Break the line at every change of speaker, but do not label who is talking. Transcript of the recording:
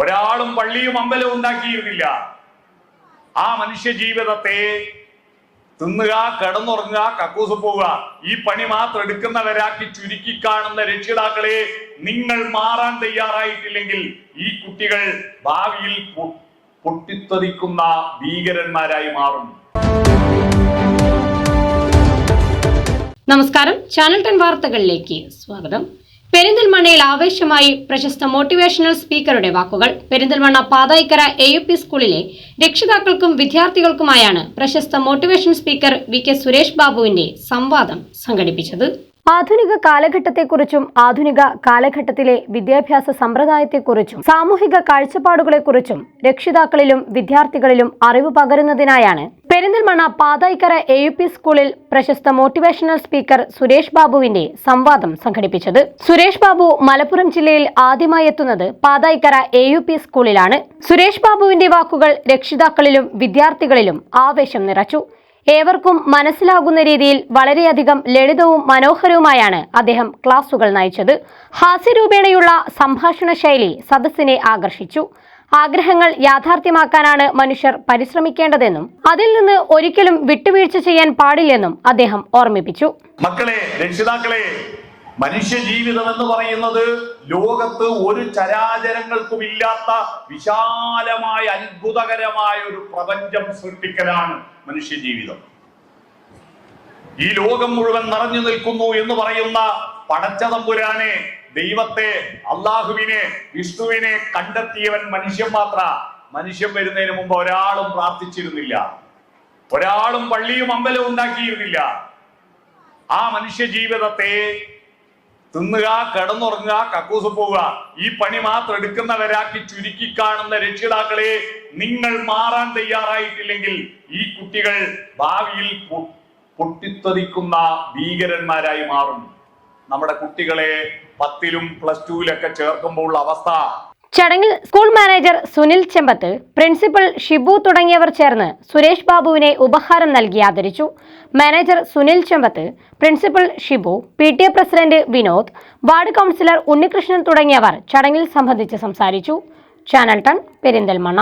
ഒരാളും പള്ളിയും അമ്പലവും ഉണ്ടാക്കിയിരുന്നില്ല. ആ മനുഷ്യ ജീവിതത്തെ തിന്നുക കിടന്നുറങ്ങുക കക്കൂസ് പോവുക ഈ പണി മാത്രം എടുക്കുന്നവരാക്കി ചുരുക്കി കാണുന്ന രക്ഷിതാക്കളെ നിങ്ങൾ മാറാൻ തയ്യാറായിട്ടില്ലെങ്കിൽ ഈ കുട്ടികൾ ഭാവിയിൽ പൊട്ടിത്തെറിക്കുന്ന ഭീകരന്മാരായി മാറും.
നമസ്കാരം. ചാനൽ ടെൻ വാർത്തകളിലേക്ക് സ്വാഗതം. പെരിന്തൽമണ്ണയിൽ ആവേശമായി പ്രശസ്ത മോട്ടിവേഷണൽ സ്പീക്കറുടെ വാക്കുകൾ. Perinthalmanna Pathaikkara A U P സ്കൂളിലെ രക്ഷിതാക്കൾക്കും വിദ്യാർത്ഥികൾക്കുമായാണ് പ്രശസ്ത motivation speaker V K Suresh ബാബുവിന്റെ സംവാദം സംഘടിപ്പിച്ചത്. ആധുനിക കാലഘട്ടത്തെക്കുറിച്ചും ആധുനിക കാലഘട്ടത്തിലെ വിദ്യാഭ്യാസ സമ്പ്രദായത്തെക്കുറിച്ചും സാമൂഹിക കാഴ്ചപ്പാടുകളെക്കുറിച്ചും രക്ഷിതാക്കളിലും വിദ്യാർത്ഥികളിലും അറിവ് പകരുന്നതിനായാണ് Perinthalmanna Pathaikkara A U P സ്കൂളിൽ പ്രശസ്ത മോട്ടിവേഷണൽ സ്പീക്കർ സുരേഷ് ബാബുവിന്റെ സംവാദം സംഘടിപ്പിച്ചത്. സുരേഷ് ബാബു മലപ്പുറം ജില്ലയിൽ ആദ്യമായി എത്തുന്നത് പാതായിക്കര എ യു പി സ്കൂളിലാണ്. സുരേഷ് ബാബുവിന്റെ വാക്കുകൾ രക്ഷിതാക്കളിലും വിദ്യാർത്ഥികളിലും ആവേശം നിറച്ചു. ഏവർക്കും മനസ്സിലാകുന്ന രീതിയിൽ വളരെയധികം ലളിതവും മനോഹരവുമായാണ് അദ്ദേഹം ക്ലാസുകൾ നയിച്ചത്. ഹാസ്യരൂപേണയുള്ള സംഭാഷണ ശൈലി സദസ്സിനെ ആകർഷിച്ചു. ആഗ്രഹങ്ങൾ യാഥാർത്ഥ്യമാക്കാനാണ് മനുഷ്യർ പരിശ്രമിക്കേണ്ടതെന്നും അതിൽ നിന്ന് ഒരിക്കലും വിട്ടുവീഴ്ച ചെയ്യാൻ പാടില്ലെന്നും അദ്ദേഹം ഓർമ്മിപ്പിച്ചു.
മക്കളെ രക്ഷിതാക്കളെ മനുഷ്യ ജീവിതം എന്ന് പറയുന്നത് ലോകത്ത് ഒരു ചരാചരങ്ങൾക്കും ഇല്ലാത്ത വിശാലമായ അത്ഭുതകരമായ ഒരു പ്രപഞ്ചം സൃഷ്ടിക്കലാണ് മനുഷ്യ ജീവിതം ഈ ലോകം മുഴുവൻ നിറഞ്ഞു നിൽക്കുന്നു എന്ന് പറയുന്ന പടച്ചതമ്പുരാനെ ദൈവത്തെ അള്ളാഹുവിനെ വിഷ്ണുവിനെ കണ്ടെത്തിയവൻ മനുഷ്യൻ മാത്ര. മനുഷ്യൻ വരുന്നതിന് മുമ്പ് ഒരാളും പ്രാർത്ഥിച്ചിരുന്നില്ല. ഒരാളും പള്ളിയും അമ്പലവും ഉണ്ടാക്കിയിരുന്നില്ല. ആ മനുഷ്യ ജീവിതത്തെ തിന്നുക കിടന്നുറങ്ങുക കക്കൂസ് പോവുക ഈ പണി മാത്രം എടുക്കുന്നവരാക്കി ചുരുക്കി കാണുന്ന രക്ഷിതാക്കളെ നിങ്ങൾ മാറാൻ തയ്യാറായിട്ടില്ലെങ്കിൽ ഈ കുട്ടികൾ ഭാവിയിൽ പൊട്ടിത്തെറിക്കുന്ന ഭീകരന്മാരായി മാറും നമ്മുടെ കുട്ടികളെ പത്തിലും പ്ലസ് ടുവിലൊക്കെ ചേർക്കുമ്പോൾ ഉള്ള അവസ്ഥ.
ചടങ്ങിൽ school manager Sunil Chembath principal Shibu തുടങ്ങിയവർ ചേർന്ന് സുരേഷ് ബാബുവിനെ ഉപഹാരം നൽകി ആദരിച്ചു. Manager Sunil Chembath principal Shibu P T A president Vinod ward councillor Unnikrishnan തുടങ്ങിയവർ ചടങ്ങിൽ സംബന്ധിച്ച് സംസാരിച്ചു. Channel ton Perinthalmanna.